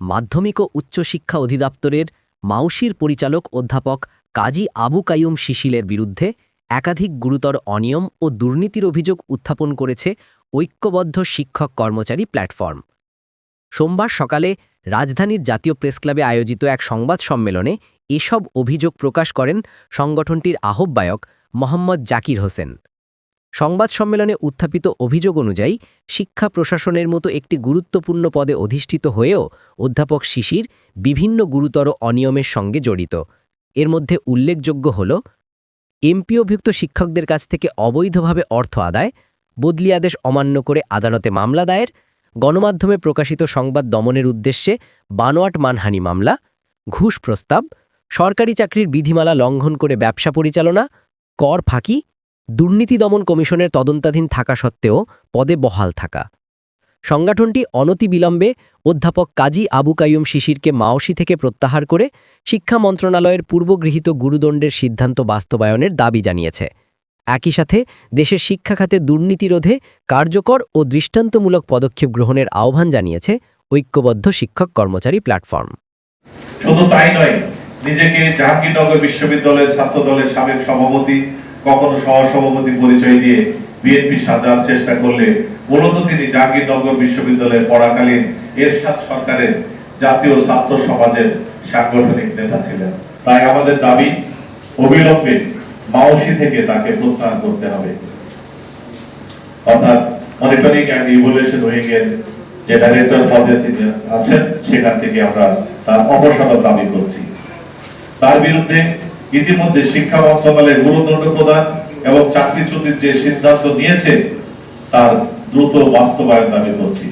মাধ্যমিক ও উচ্চশিক্ষা অধিদপ্তরের মাউসির পরিচালক অধ্যাপক কাজী আবু কাইয়ুম শিশিলের বিরুদ্ধে একাধিক গুরুতর অনিয়ম ও দুর্নীতির অভিযোগ উত্থাপন করেছে ঐক্যবদ্ধ শিক্ষক কর্মচারী প্ল্যাটফর্ম। সোমবার সকালে রাজধানীর জাতীয় প্রেসক্লাবে আয়োজিত এক সংবাদ সম্মেলনে এসব অভিযোগ প্রকাশ করেন সংগঠনটির আহ্বায়ক মোহাম্মদ জাকির হোসেন। সংবাদ সম্মেলনে উত্থাপিত অভিযোগ অনুযায়ী শিক্ষা প্রশাসনের মতো একটি গুরুত্বপূর্ণ পদে অধিষ্ঠিত হয়েও অধ্যাপক শিশির বিভিন্ন গুরুতর অনিয়মের সঙ্গে জড়িত। এর মধ্যে উল্লেখযোগ্য হল এমপিওভুক্ত শিক্ষকদের কাছ থেকে অবৈধভাবে অর্থ আদায়, বদলি আদেশ অমান্য করে আদালতে মামলা দায়ের, গণমাধ্যমে প্রকাশিত সংবাদ দমনের উদ্দেশ্যে বানোয়াট মানহানি মামলা, ঘুষ প্রস্তাব, সরকারি চাকরির বিধিমালা লঙ্ঘন করে ব্যবসা পরিচালনা, কর ফাঁকি দুর্নীতি দমন কমিশনের তদন্তাধীন থাকা সত্ত্বেও পদে বহাল থাকা। সংগঠনটি অনতিবিলম্বে অধ্যাপক কাজী আবু কাইয়ুম শিশিরকে মাওসি থেকে প্রত্যাহার করে শিক্ষা মন্ত্রণালয়ের পূর্বগৃহীত গুরুদণ্ডের সিদ্ধান্ত বাস্তবায়নের দাবি জানিয়েছে। একই সাথে দেশের শিক্ষা খাতে দুর্নীতি রোধে কার্যকর ও দৃষ্টান্তমূলক পদক্ষেপ গ্রহণের আহ্বান জানিয়েছে ঐক্যবদ্ধ শিক্ষক কর্মচারী প্ল্যাটফর্ম। শুধু তাই নয়, নিজেকে জাহাঙ্গীরনগর বিশ্ববিদ্যালয়ের ছাত্র দলের সাবেক সভাপতি কখনো সহসভাপতি পরিচয় দিয়ে বিএনপি সাজার চেষ্টা করলে মূলত তিনি জাহাঙ্গীরনগর বিশ্ববিদ্যালয়ে পড়াকালীন এরশাদ সরকারের জাতীয় ছাত্র সমাজের সাংগঠনিক নেতা ছিলেন। তাই আমাদের দাবি, অবিলম্বে মাওসি থেকে তাকে প্রত্যাহার করতে হবে। অর্থাৎ মনিটরিং অ্যান্ড ইভলিউশন উইং এর যে ডাইরেক্টর পদে তিনি আছেন, সেখান থেকে আমরা তার অবসরের দাবি করছি। তার বিরুদ্ধে ইতিমধ্যে শিক্ষা মন্ত্রণালয়ের গুরুদণ্ড প্রদান এবং চাকরিচ্যুতির যে সিদ্ধান্ত নিয়েছে, তার দ্রুত বাস্তবায়ন দাবি করছি।